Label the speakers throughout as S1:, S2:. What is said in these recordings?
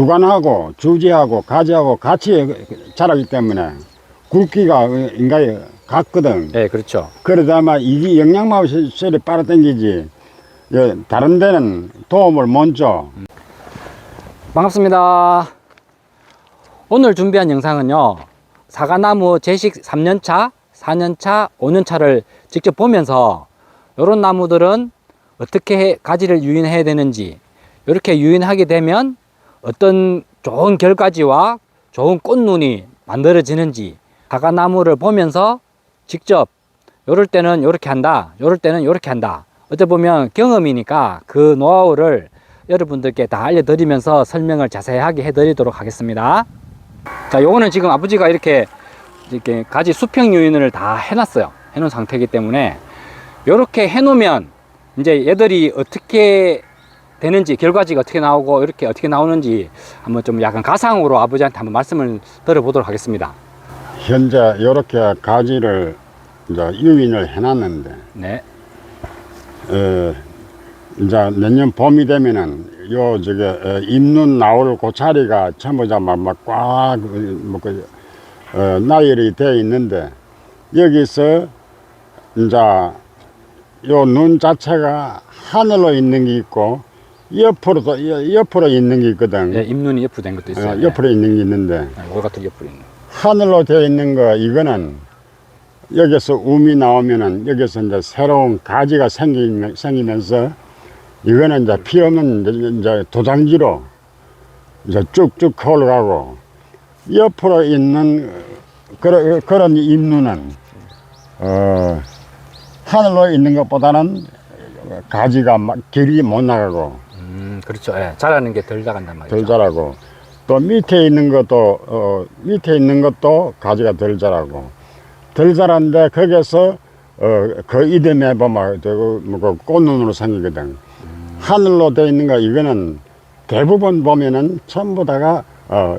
S1: 주간하고 주지하고 가지하고 같이 자라기 때문에 굵기가 인간이 같거든.
S2: 네, 그렇죠.
S1: 그러다 마 이게 영양마실이 빨아당기지. 예, 다른 데는 도움을 못 줘.
S2: 반갑습니다. 오늘 준비한 영상은요. 사과나무 제식 3년차, 4년차, 5년차를 직접 보면서 이런 나무들은 어떻게 해- 가지를 유인해야 되는지 이렇게 유인하게 되면 어떤 좋은 결과지와 좋은 꽃눈이 만들어지는지 사과나무를 보면서 직접 요럴 때는 요렇게 한다 요럴 때는 요렇게 한다. 어찌 보면 경험이니까 그 노하우를 여러분들께 다 알려드리면서 설명을 자세하게 해드리도록 하겠습니다. 자 요거는 지금 아버지가 이렇게 이렇게 가지 수평 요인을 다 해놨어요. 해놓은 상태이기 때문에 요렇게 해놓으면 이제 얘들이 어떻게 되는지 결과지가 어떻게 나오고 이렇게 어떻게 나오는지 한번 좀 약간 가상으로 아버지한테 한번 말씀을 들어보도록 하겠습니다.
S1: 현재 이렇게 가지를 이제 유인을 해놨는데,
S2: 네.
S1: 어, 이제 내년 봄이 되면은 요 저게 어, 잎눈 나올 고차리가 전부 다막꽉 뭐, 그, 어, 나열이 되어 있는데 여기서 이제 요 눈 자체가 하늘로 있는 게 있고 옆으로도 여- 옆으로 있는 게 있거든.
S2: 네, 잎눈이 옆으로 된 것도 있어요.
S1: 어, 옆으로 있는 게 있는데.
S2: 네, 이거 같은 옆으로 있는
S1: 하늘로 되어 있는 거 이거는 여기서 um이 나오면은 여기서 이제 새로운 가지가 생기, 생기면서 이거는 이제 필요 없는 이제- 도장지로 이제 쭉쭉 올라가고 옆으로 있는 그런 그런 잎누는 어 하늘로 있는 것보다는 가지가 막 길이 못 나가고
S2: 음 그렇죠. 예, 자라는 게 덜 나간단 말이죠.
S1: 덜 자라고. 또 밑에 있는 것도 어, 밑에 있는 것도 가지가 덜 자라고. 덜 자란데 거기서 어, 그 이듬해 보면 되고 뭐그 꽃눈으로 생기거든. 하늘로 돼 있는 거 이거는 대부분 보면은 전부 다가 어,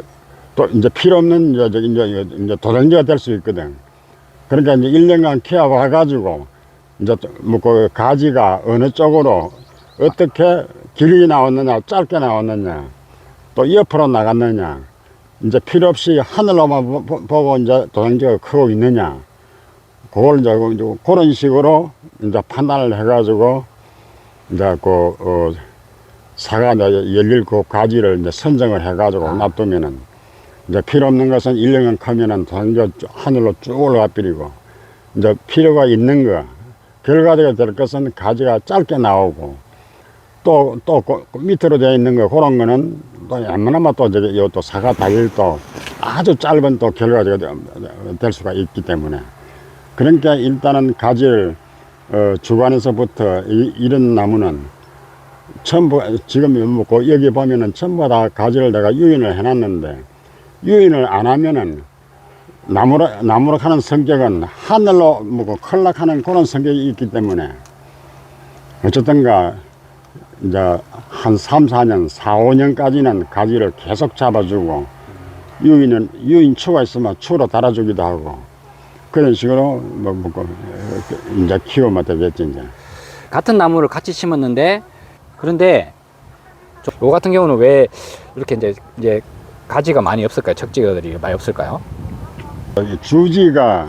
S1: 또 이제 필요 없는 이제 이제, 이제 도전지가 될 수 있거든. 그러니까 이제 1년간 키워봐 가지고 이제 뭐그 가지가 어느 쪽으로 어떻게 길게 나왔느냐 짧게 나왔느냐 또 옆으로 나갔느냐 이제 필요 없이 하늘로만 보- 보고 이제 도장지가 크고 있느냐 그걸 이제 그- 그런 식으로 이제 판단을 해가지고 이제 그 어, 사과 이제 열릴 그 가지를 이제 선정을 해가지고 놔두면은 이제 필요 없는 것은 1년간 크면은 도장지가 쭉 하늘로 쭉 올라가 버리고 이제 필요가 있는 거 결과적으로 될 것은 가지가 짧게 나오고 또, 또, 그 밑으로 되어 있는 거, 그런 거는 또 웬만하면 또 저기, 요또 사과 달일도 아주 짧은 또 결과가 되- 될 수가 있기 때문에. 그러니까 일단은 가지를, 어, 주관에서부터 이, 이런 나무는 전부, 지금 뭐그 여기 보면은 전부 다 가지를 내가 유인을 해놨는데, 유인을 안 하면은 나무로, 나무로 하는 성격은 하늘로 뭐그 클락하는 그런 성격이 있기 때문에 어쨌든가 이제 한 3, 4년, 4, 5년까지는 가지를 계속 잡아주고 유인은 유인 추가 있으면 추로 달아주기도 하고 그런 식으로 뭐, 뭐 그, 이제 키우면 되겠지 이제.
S2: 같은 나무를 같이 심었는데 그런데 저- 요 같은 경우는 왜 이렇게 이제 이제 가지가 많이 없을까요? 척지가들이 많이 없을까요?
S1: 이 주지가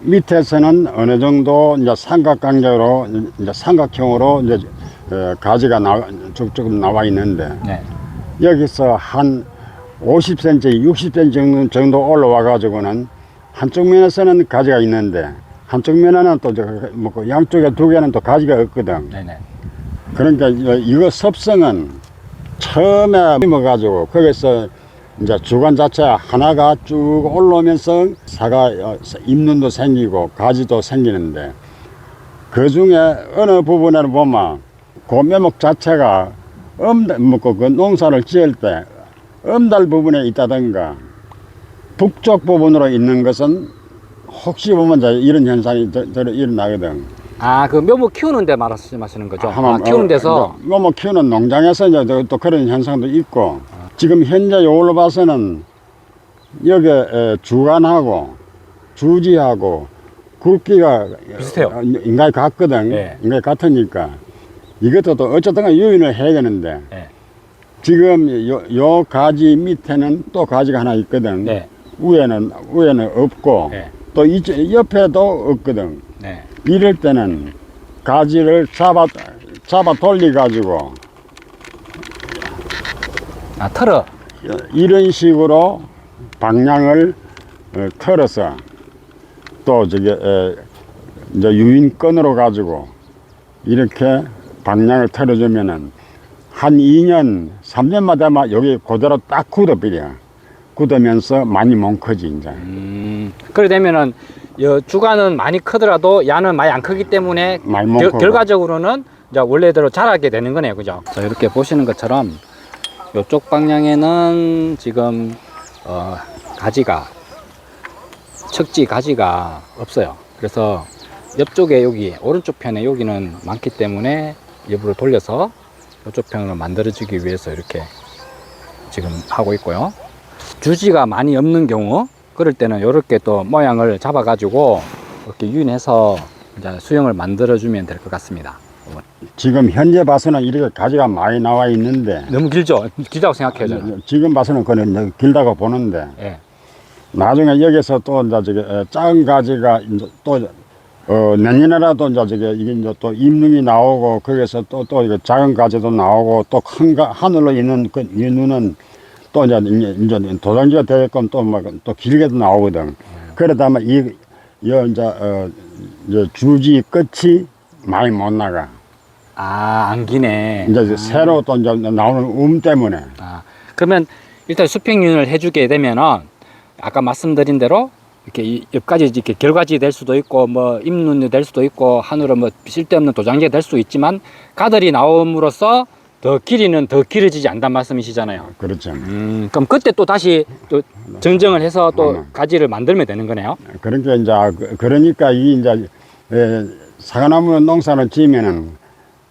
S1: 밑에서는 어느 정도 이제 삼각관계로 이제 삼각형으로 이제 어, 가지가 나, 쭉쭉 나와 있는데
S2: 네.
S1: 여기서 한 50cm, 60cm 정도, 정도 올라와 가지고는 한쪽 면에서는 가지가 있는데 한쪽 면에는 또뭐그 양쪽에 두 개는 또 가지가 없거든.
S2: 네네.
S1: 그러니까 이거- 섭성은 처음에 심어가지고 거기서 이제 주관 자체 하나가 쭉 올라오면서 사과 어, 잎눈도 생기고 가지도 생기는데 그 중에 어느 부분에는 보면 그 묘목 자체가 엄달, 뭐그 그 농사를 지을 때 엄달 부분에 있다든가 북쪽 부분으로 있는 것은 혹시 보면 이런 현상이 저, 저 일어나거든.
S2: 아, 그 묘목 키우는 데 말씀하시는 거죠? 아, 키우는 데서
S1: 뭐, 뭐 키우는 농장에서 이제 또- 또 그런 현상도 있고 지금 현재 요걸로 봐서는 여기 에, 주간하고 주지하고 굵기가
S2: 비슷해요.
S1: 어, 인간이 같거든.
S2: 예.
S1: 인간이 같으니까 이것도 또 어쨌든 유인을 해야 되는데
S2: 예.
S1: 지금 요, 요 가지 밑에는 또 가지가 하나 있거든.
S2: 네.
S1: 위에는 위에는 없고
S2: 네.
S1: 또 이쪽 옆에도 없거든.
S2: 네.
S1: 이럴 때는 가지를 잡아 잡아 돌리 가지고
S2: 아, 털어.
S1: 이런 식으로 방향을 어, 틀어서 또 에, 이제 유인건으로 가지고 이렇게 방향을 틀어주면은 한 2년, 3년마다 되면 여기 그대로 딱 굳어버려. 굳으면서 많이 뭉크지 이제.
S2: 음. 그래 되면은 여 주간은 많이 크더라도 야는 많이 안 크기 때문에
S1: 많이
S2: 결,
S1: 뭉크고.
S2: 결과적으로는 이제 원래대로 자라게 되는 거네요. 그죠? 자, 이렇게 보시는 것처럼 이쪽 방향에는 지금 어, 가지가 척지 가지가 없어요. 그래서 옆쪽에 여기 오른쪽 편에 여기는 많기 때문에 일부러 돌려서 이쪽 편을 만들어주기 위해서 이렇게 지금 하고 있고요. 주지가 많이 없는 경우 그럴 때는 이렇게 또 모양을 잡아 가지고 이렇게 유인해서 이제 수영을 만들어 주면 될 것 같습니다.
S1: 지금 현재 봐서는 이렇게 가지가 많이 나와 있는데
S2: 너무 길죠? 길다고 생각해요, 저는.
S1: 지금 봐서는 그는 길다고 보는데
S2: 예.
S1: 나중에 여기서 또 이제 저기 어, 작은 가지가 또 어, 내년에라도 이제 저기 이게 이제 또 임능이 나오고 거기서 또 또 이거 작은 가지도 나오고 또 큰 하늘로 있는 그 이누는 또 이제 이제 도장지가 되게끔 또막또 길게도 나오거든. 그러다면 이, 이 이제 어, 이제 주지 끝이 많이 못 나가.
S2: 아, 안기네.
S1: 이제 새로 또 이제 나오는 음 때문에
S2: 아, 그러면 일단 수평윤을 해주게 되면은 아까 말씀드린 대로 이렇게 이 옆까지 이렇게 결과지 될 수도 있고 뭐 잎눈이 될 수도 있고 하늘은 뭐 쓸데없는 도장지가 될 수 있지만 가들이 나옴으로써 더 길이는 더 길어지지 않단 말씀이시잖아요.
S1: 그렇죠.
S2: 음, 그럼 그때 또 다시 또 정정을 해서 또
S1: 음.
S2: 가지를 만들면 되는 거네요.
S1: 그러니까 이제 그- 그러니까 이 이제 에, 사과나무 농사를 지으면은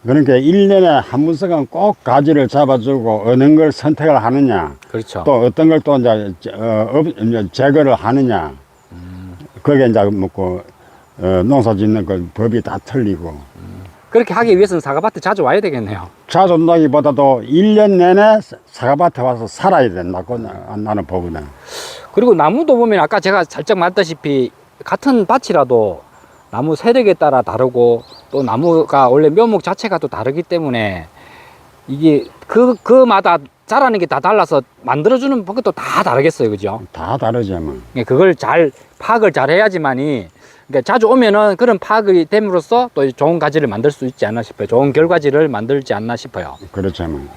S1: 그러니까 일년에한 번씩은 꼭 가지를 잡아주고 어느 걸 선택을 하느냐
S2: 그렇죠.
S1: 또 어떤 걸 또 이제 제- 어, 업- 이제 제거를 하느냐 그게 이제 뭐고 어, 농사 짓는 그 법이 다 틀리고
S2: 그렇게 하기 위해서는 사과밭에 자주 와야 되겠네요.
S1: 자주 온다기보다도 일 년 내내 사과밭에 와서 살아야 된다고 나- 나는 보거든.
S2: 그리고 나무도 보면 아까 제가 살짝 말했다시피 같은 밭이라도 나무 세력에 따라 다르고 또 나무가 원래 묘목 자체가 또 다르기 때문에 이게 그 그마다 자라는 게 다 달라서 만들어주는 것도 다 다르겠어요, 그죠?
S1: 다 다르지만
S2: 그러니까 그걸 잘 파악을 잘 해야지만이 그러니까 자주 오면은 그런 파악이 됨으로써 또 좋은 가지를 만들 수 있지 않나 싶어요. 좋은 결과지를 만들지 않나 싶어요.
S1: 그렇지만